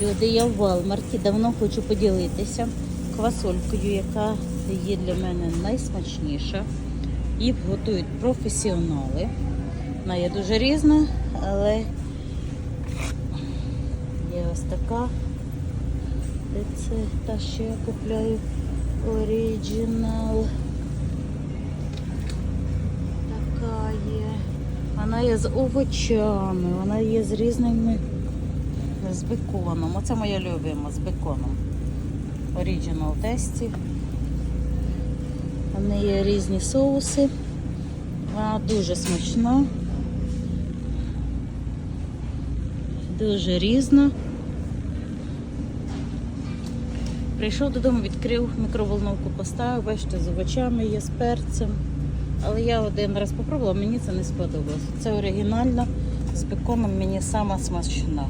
Люди, я в Walmart давно хочу поділитися квасолькою, яка є для мене найсмачніша. Її готують професіонали. Вона є дуже різна, але є ось така. Це та, що я купляю оригінал. Така є. Вона є з овочами, вона є з різними з беконом. Оце моя любима з беконом. Оригінал тесті. Вони є різні соуси. Вона дуже смачна. Дуже різна. Прийшов додому, відкрив мікроволновку, поставив, бачите, з овочами є, з перцем. Але я один раз спробувала, мені це не сподобалось. Це оригінальна, з беконом мені сама смачна.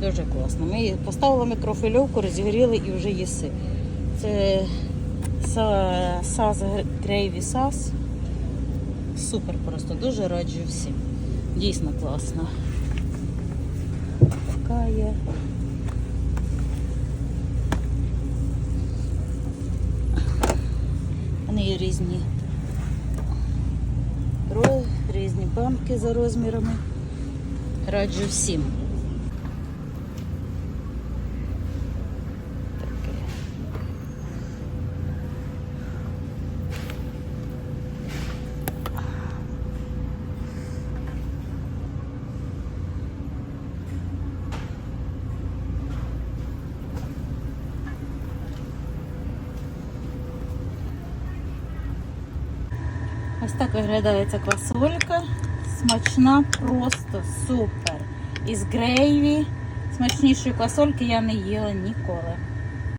Дуже класно. Ми поставили мікрофильовку, розігріли і вже їси. Це са- саз грейві сас. Супер просто, дуже раджу всім. Дійсно класно. Така є. Вони є різні різні банки за розмірами. Раджу всім. Ось так виглядає ця квасолька. Смачна, просто супер. Із грейві. Смачнішої квасольки я не їла ніколи.